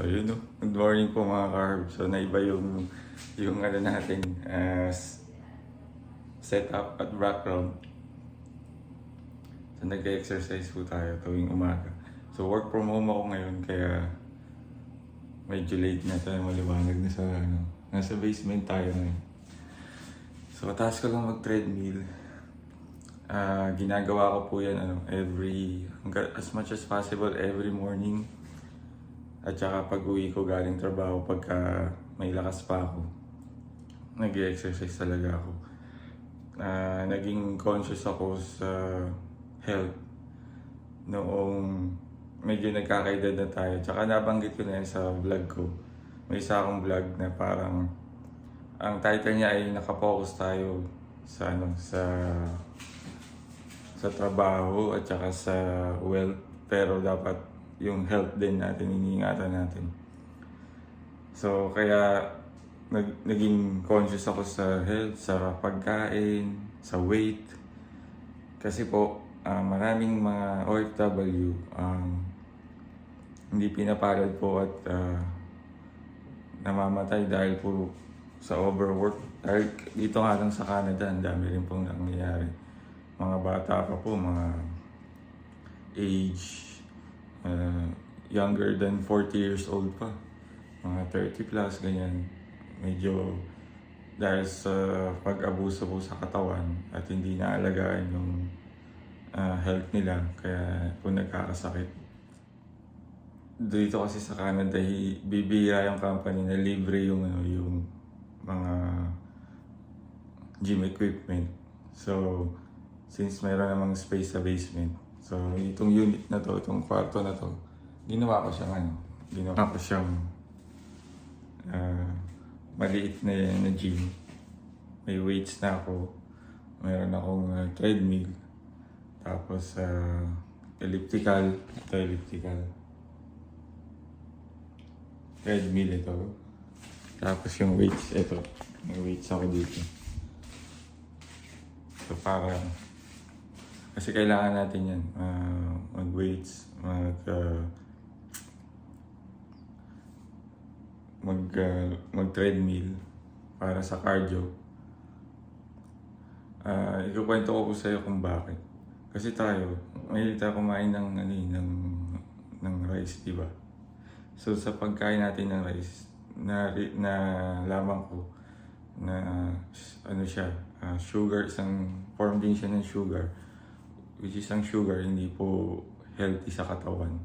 So yun. Good morning po mga carb. So naiba yung yung ano natin as setup at background. So nag-exercise po tayo tuwing umaga. So work from home ako ngayon kaya medyo late na tayo maliwanag na sa ano. Nasa basement tayo ngayon. So task ko lang mag-treadmill. Ah, ginagawa ko po yan ano, every as much as possible every morning. At saka pag uwi ko galing trabaho pagka may lakas pa ako. nag-exercise talaga ako. Ah, naging conscious ako sa health noong medyo nagkakaedad na tayo. Tsaka nabanggit ko na yan sa vlog ko. May isa akong vlog na parang ang title niya ay nakapokus tayo sa ano sa sa trabaho at saka sa wealth pero dapat yung health din natin iniingatan natin. So kaya nag, naging conscious ako sa health, sa pagkain, sa weight. Kasi po ah, maraming mga OFW um, hindi pinapalad po at ah, namamatay dahil po sa overwork. Dahil dito nga lang sa Canada, ang dami rin pong nangyayari. Mga bata pa po, mga age uh, younger than 40 years old pa. Mga 30 plus, ganyan. Medyo dahil sa pag-abuso po sa katawan at hindi naalagaan yung ah, health nila, kaya po nagkakasakit. Dito kasi sa Canada, bibira yung company na libre yung ano yung mga gym equipment. So, since meron namang space sa basement, so itong unit na to, itong kwarto na to, ginawa ko siyang ano, ginawa ko siyang ah, maliit na, na gym. May weights na ako. Meron akong ah, treadmill. Tapos ah, elliptical. Ito elliptical. Treadmill ito. Tapos yung weights, ito. May weights ako dito. So para kasi kailangan natin yan. ah, mag-weights, mag ah, mag ah, mag-treadmill para sa cardio. Ah, ikukwento ko po sa iyo kung bakit. Kasi tayo, mahilig tayo kumain ng ano eh, ng ng rice, di ba? So sa pagkain natin ng rice, na na lamang ko na ano siya, ah, sugar, isang form din siya ng sugar. Which is ang sugar hindi po healthy sa katawan.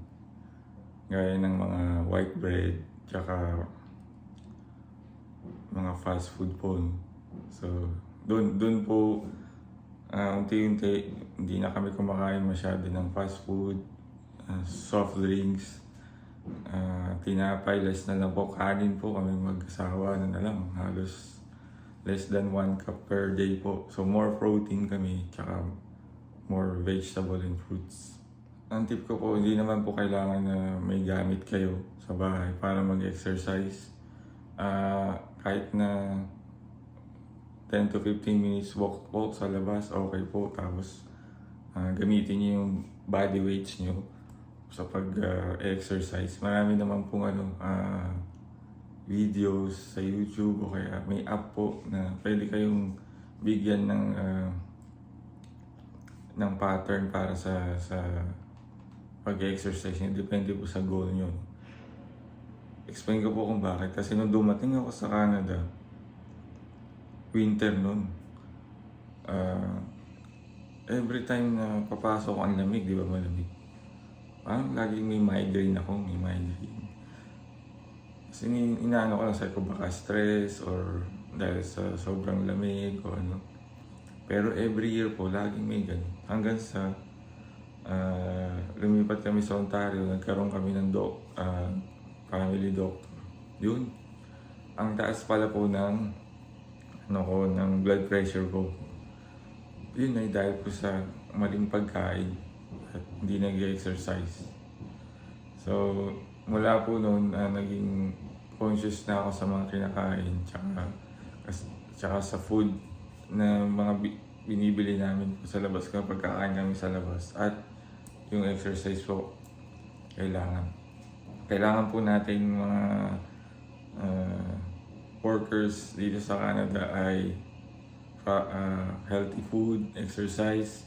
Gaya ng mga white bread, tsaka mga fast food po. So, doon doon po ah, unti-unti hindi na kami kumakain masyado ng fast food, ah, soft drinks, ah, tinapay, less na lang po. Kanin po kami mag-asawa na na lang. Halos less than 1 cup per day po. So more protein kami, tsaka more vegetable and fruits. Ang tip ko po, hindi naman po kailangan na may gamit kayo sa bahay para mag-exercise. Ah, kahit na 10 to 15 minutes walk po sa labas, okay po. Tapos ah, gamitin niyo yung body weights niyo sa pag-exercise. Marami naman pong ano, ah, videos sa YouTube o kaya may app po na pwede kayong bigyan ng ah, ng pattern para sa sa pag-exercise niyo. Depende po sa goal niyo. Explain ko po kung bakit. Kasi nung dumating ako sa Canada, winter nun. Ah, every time na papasok ang lamig, di ba malamig? Parang laging may migraine ako, may migraine. Kasi inaano ko lang sa ko baka stress or dahil sa sobrang lamig o ano. Pero every year po, laging may ganun. Hanggang sa ah, lumipat kami sa Ontario, nagkaroon kami ng doc, ah, family doctor. Yun. Ang taas pala po ng ano ko, ng blood pressure ko. Yun ay dahil po sa maling pagkain at hindi nag-exercise. So, mula po noon, ah, naging conscious na ako sa mga kinakain, tsaka, tsaka sa food na mga bi- binibili namin sa labas kapag kakain kami sa labas. At yung exercise po, kailangan. kailangan po natin mga ah, workers dito sa Canada ay ah, healthy food, exercise,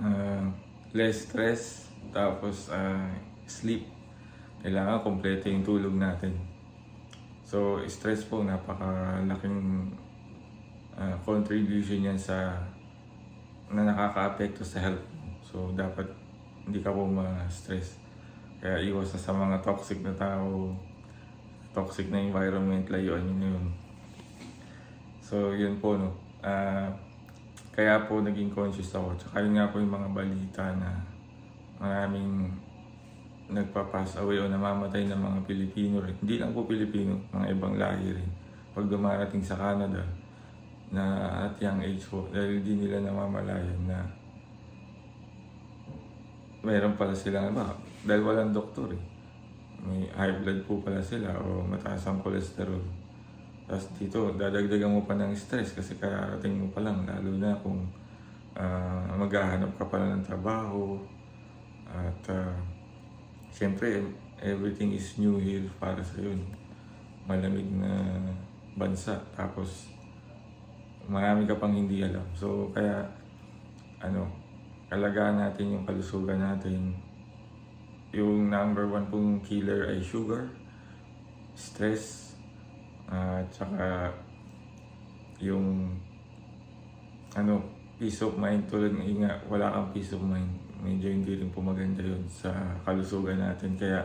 ah, less stress, tapos ah, sleep. Kailangan kompleto yung tulog natin. So, stress po, napakalaking ah, contribution yan sa na nakaka-apekto sa health. So, dapat hindi ka po ma-stress. Kaya iwas na sa mga toxic na tao, toxic na environment, layuan nyo yun. So, yun po, no. Ah, kaya po naging conscious ako. Tsaka yun nga po yung mga balita na maraming nagpa-pass away o namamatay ng mga Pilipino rin. Hindi lang po Pilipino, mga ibang lahi rin. Pag dumarating sa Canada, na at young age po, dahil di nila namamalayan na meron pala silang iba. Dahil walang doktor eh. May high blood po pala sila o mataas ang cholesterol. Tapos dito, dadagdagan mo pa ng stress kasi kararating mo pa lang. Lalo na kung ah, maghahanap ka pala ng trabaho. At ah, siyempre, everything is new here para sa yun. Malamig na bansa. Tapos, marami ka pang hindi alam. So, kaya, ano, alagaan natin yung kalusugan natin. Yung number one pong killer ay sugar, stress, at saka yung ano, peace of mind tulad ng inga, wala kang peace of mind. Medyo hindi rin po maganda yun sa kalusugan natin. Kaya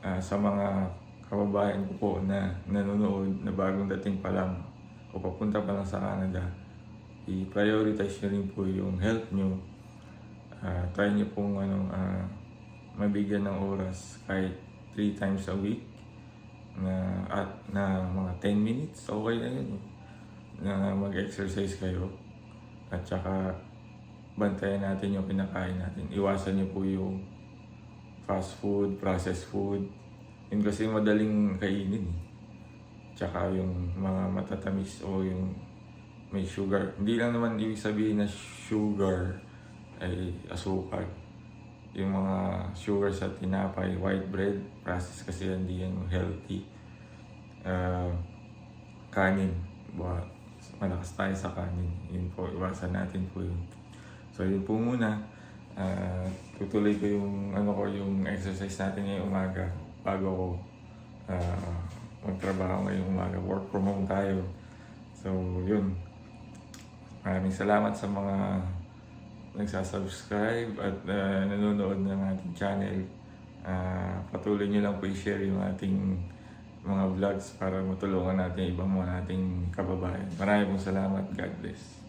ah, sa mga kababayan ko po na nanonood na bagong dating pa lang o papunta pa lang sa Canada, i-prioritize nyo rin po yung health nyo. Ah, try nyo pong ano, ah, mabigyan ng oras kahit 3 times a week na at na mga 10 minutes. Okay na yun na mag-exercise kayo. At saka bantayan natin yung kinakain natin. Iwasan niyo po yung fast food, processed food. Yun kasi madaling kainin eh. Tsaka yung mga matatamis o yung may sugar hindi lang naman ibig sabihin na sugar ay asukal yung mga sugar sa tinapay, white bread, processed kasi yan, hindi yan healthy. Ah, kanin, ba, malakas tayo sa kanin. Yun po, iwasan natin po yun. So yun po muna. Ah, tutuloy ko yung ano ko yung exercise natin ngayong umaga bago ko ah, magtrabaho ngayong umaga. Work from home tayo. So yun. Maraming salamat sa mga nagsasubscribe at uh, nanonood ng ating channel. Ah, patuloy nyo lang po i-share yung ating mga vlogs para matulungan natin ibang mga ating kababayan. Maraming salamat. God bless.